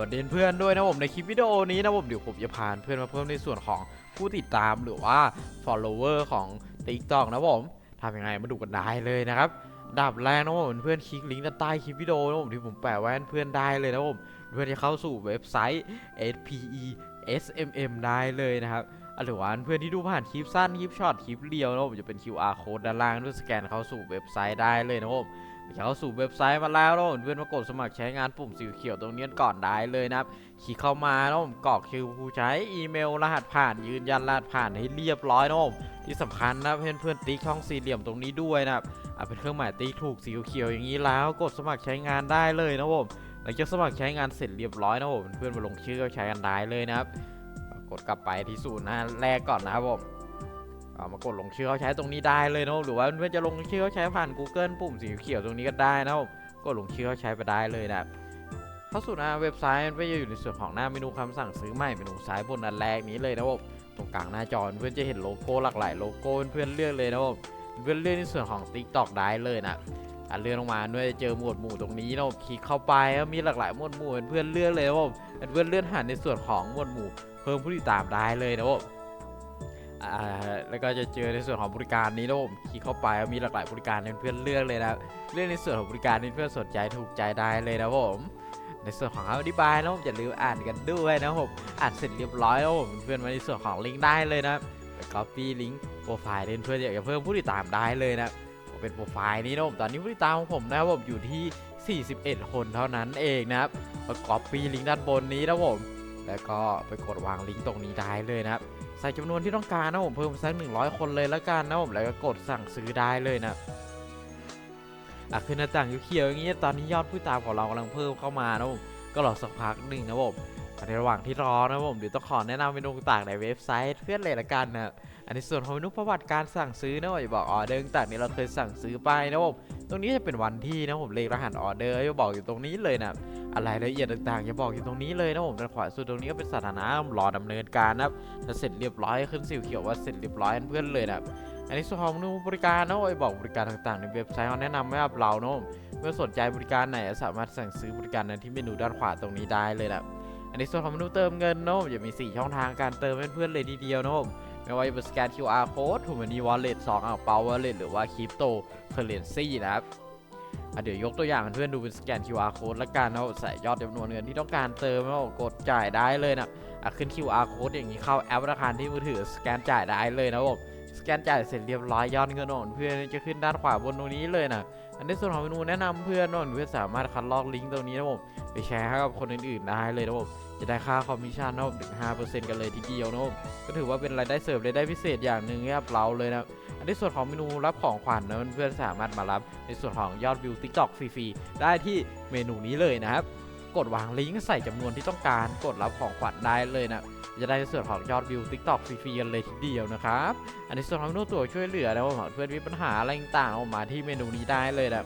วัสดีเพื่อนด้วยนะผมในคลิปวิดีโอนี้นะผมเดี๋ยวผมจะพาเพื่อนมาเพิ่มในส่วนของผู้ติดตามหรือว่า follower ของ TikTok นะผมทำยังไงมาดูกันได้เลยนะครับดับแรกนะผมเพื่อนคลิกลิงก์ด้านใต้คลิปวิดีโอนะผมที่ผมแปะไว้เพื่อนได้เลยนะผมเพื่อนจะเข้าสู่เว็บไซต์ SPE SMM ได้เลยนะครับหรือว่าเพื่อนที่ดูผ่านคลิปสั้นคลิปช็อตคลิปเรียวนะผมจะเป็น QR code ด้านล่างด้วยสแกนเข้าสู่เว็บไซต์ได้เลยนะผม เข้าสู่เว็บไซต์มาแล้วนะผมเพื่อนมากดสมัครใช้งานปุ่มสีเขียวตรงนี้ก่อนได้เลยนะครับคลิกเข้ามานะผมกรอกชื่อผู้ใช้อีเมลรหัสผ่านยืนยันรหัสผ่านให้เรียบร้อยนะผมที่สำคัญนะเพื่อนเพื่อนๆติ๊กช่องสี่เหลี่ยมตรงนี้ด้วยนะครับอะเป็นเครื่องหมายติ๊กถูกสีเขียวอย่างนี้แล้วกดสมัครใช้งานได้เลยนะผมหลังจากสมัครใช้งานเสร็จเรียบร้อยนะผมเพื่อนๆมาลงชื่อเข้าใช้กันได้เลยนะครับกดกลับไปที่ศูนย์หน้าแรกก่อนนะครับผม เอามากดลงชื่อเขาใช้ตรงนี้ได้เลยนะครับหรือว่าเพื่อนจะลงชื่อเขาใช้ผ่าน Google ปุ่มสีเขียวตรงนี้ก็ได้นะครับกดลงชื่อเขาใช้ไปได้เลยนะครับเข้าสู่หน้าเว็บไซต์มันก็จะอยู่ในส่วนของหน้าเมนูคำสั่งซื้อใหม่เมนูซ้ายบนอันแรกนี้เลยนะครับตรงกลางหน้าจอเพื่อนจะเห็นโลโก้หลากหลายโลโก้เพื่อนเลือกเลยนะครับเพื่อนเลือกในส่วนของ TikTok ได้เลยนะอะเลื่อนลงมาด้วยจะเจอหมวดหมู่ตรงนี้นะครับคลิกเข้าไปก็มีหลากหลายหมวดหมู่เพื่อนเลือกเลยนะครับเพื่อนเลื่อนหาในส่วนของหมวดหมู่ เพิ่มผู้ติดตามได้เลยนะครับ อ่าแล้วก็จะเจอในส่วนของบริการนี้นะผมคลิกเข้าไปมีหลากหลายบริการให้เพื่อนเลือกเลยนะเลือกในส่วนของบริการที่เพื่อนสนใจถูกใจได้เลยนะผมในส่วนของคำอธิบายนะผมอย่าลืมอ่านกันด้วยนะผมอ่านเสร็จเรียบร้อยแล้วผมเพื่อนมาในส่วนของลิงก์ได้เลยนะไป copy ลิงก์โปรไฟล์เพื่อนอยากจะเพิ่มผู้ติดตามได้เลยนะผมเป็นโปรไฟล์นี้นะผมตอนนี้ผู้ติดตามของผมนะครับผมอยู่ที่ 41 คนเท่านั้นเองนะครับมา copy ลิงก์ด้านบนนี้นะผม แล้วก็ไปกดวางลิงก์ตรงนี้ได้เลยนะครับใส่จำนวนที่ต้องการนะผมเพิ่มสัก100 คนเลยแล้วกันนะผมแล้วก็กดสั่งซื้อได้เลยนะอะคือหน้าต่างเขียวๆอย่างนี้ยตอนนี้ยอดผู้ตามของเรากำลังเพิ่มเข้ามานะผมก็รอสักพักหนึ่งนะผมในระหว่างที่รอนะผมเดี๋ยวต้องขอแนะนำเมนูต่างในเว็บไซต์เพื่อนเลยละกันนะอันในส่วนของเมนูประวัติการสั่งซื้อนะผมจะบอกออเดอร์ต่างนี้เราเคยสั่งซื้อไปนะผม ตรงนี้จะเป็นวันที่นะผมเลขรหัสออเดอร์จะบอกอยู่ตรงนี้เลยนะอะไรรายละเอียดต่างๆจะบอกอยู่ตรงนี้เลยนะผมด้านขวาสุดตรงนี้ก็เป็นสถานะรอดำเนินการนะครับถ้าเสร็จเรียบร้อยขึ้นสีเขียวว่าเสร็จเรียบร้อยเพื่อนเลยนะอันนี้ส่วนของเมนูบริการนะโอ้บอกบริการต่างๆในเว็บไซต์เขาแนะนำให้กับเรานะผมเมื่อสนใจบริการไหนสามารถสั่งซื้อบริการนั้นที่เมนูด้านขวาตรงนี้ได้เลยนะอันนี้ส่วนของเมนูเติมเงินนะผมจะมี 4 ช่องทางการเติมเพื่อนๆเลยทีเดียวนะผม ไม่ว่าจะเป็นสแกน QR code ถูกมันนี่ wallet 2อ่างเปา wallet หรือว่า crypto currency นะครับเดี๋ยวยกตัวอย่างเพื่อนดูเป็นสแกน QR code ละกันนะใส่ยอดจำนวนเงินที่ต้องการเติมแล้วกดจ่ายได้เลยนะอะขึ้น QR code อย่างนี้เข้าแอปธนาคารที่มือถือสแกนจ่ายได้เลยนะผมสแกนจ่ายเสร็จเรียบร้อยยอดเงินของเพื่อนจะขึ้นด้านขวาบนตรงนี้เลยนะอันในส่วนของเมนูแนะนำเพื่อนนะเพื่อนสามารถคัดลอกลิงก์ตรงนี้นะผมไปแชร์ให้กับคนอื่นๆได้เลยนะผม จะได้ค่าคอมมิชชั่นนะผมถึง5%กันเลยทีเดียวนะผมก็ถือว่าเป็นรายได้เสริมรายได้พิเศษอย่างหนึ่งให้กับเราเลยนะอันในส่วนของเมนูรับของขวัญนะเพื่อนๆสามารถมารับในส่วนของยอดวิว TikTok ฟรีๆได้ที่เมนูนี้เลยนะครับกดวางลิงก์ใส่จำนวนที่ต้องการกดรับของขวัญได้เลยนะจะได้ในส่วนของยอดวิว TikTok ฟรีๆกันเลยทีเดียวนะครับ อันในส่วนของเมนูตัวช่วยเหลือนะผมเพื่อนมีปัญหาอะไรต่างๆออกมาที่เมนูนี้ได้เลยนะ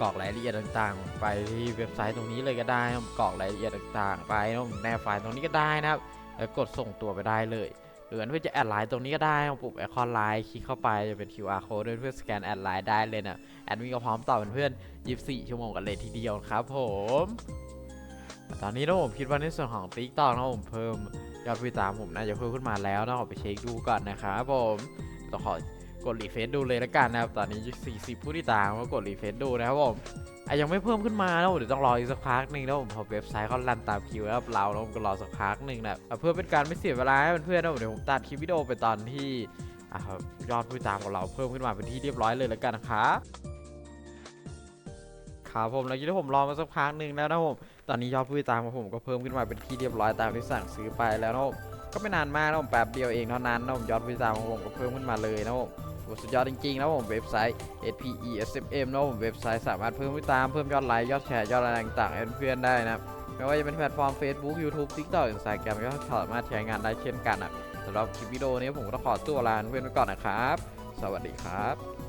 กรอกรายละเอียดต่างๆ ไปที่เว็บไซต์ตรงนี้เลยก็ได้นะกรอกรายละเอียดต่างๆ ไปนะแนบไฟล์ตรงนี้ก็ได้นะครับ แล้วกดส่งตัวไปได้เลยหรือเพื่อนจะแอดไลน์ตรงนี้ก็ได้ปุ่มไอคอนไลน์คลิกเข้าไปจะเป็น QR code ด้วยเพื่อสแกนแอดไลน์ได้เลยนะแอดมินก็พร้อมตอบเพื่อน24 ชั่วโมงกันเลยทีเดียวครับผม ตอนนี้นะผมคิดว่าในส่วนของ TikTok นะผมเพิ่มยอดผู้ติดตามผมน่าจะเพิ่มขึ้นมาแล้วนะขอไปเช็คดูก่อนนะครับผมต้องขอ กดรีเฟซดูเลยละกันนะครับ ตอนนี้ 40 ผู้ติดตามก็กดรีเฟซดูนะครับผมไอยังไม่เพิ่มขึ้นมานะผมเดี๋ยวต้องรออีกสักพักหนึ่งนะผมพอเว็บไซต์เขารันตามคิวแล้วเราเราก็รอสักพักหนึ่งนะอะเพื่อเป็นการไม่เสียเวลาให้เพื่อนๆนะผมเดี๋ยวผมตัดคลิปวิดีโอไปตอนที่ยอดผู้ติดตามของเราเพิ่มขึ้นมาเป็นที่เรียบร้อยเลยแล้วกันนะครับครับผมแล้วที่ผมรอมาสักพักหนึ่งแล้วนะผมตอนนี้ยอดผู้ติดตามของผมก็เพิ่มขึ้นมาเป็นที่เรียบร้อยตามที่สั่งซื้อไปแล้วนะผมก็ไม่นานมากนะผมแป๊บเดียวเองเท่านั้นนะผมยอดผู้ติดตามของผมก็เพิ่มขึ้นมาเลยนะผม สุดยอดจริงๆนะผมเว็บไซต์ SPE SMM นะผมเว็บไซต์สามารถเพิ่มผู้ตามเพิ่มยอดไลค์ยอดแชร์ยอดอะไรต่างๆให้เพื่อนๆได้นะไม่ว่าจะเป็นแพลตฟอร์ม Facebook YouTube TikTok Instagram ก็สามารถใช้งานได้เช่นกันนะสำหรับคลิปวิดีโอนี้ผมก็ขอตัวลาเพื่อนไปก่อนนะครับ สวัสดีครับ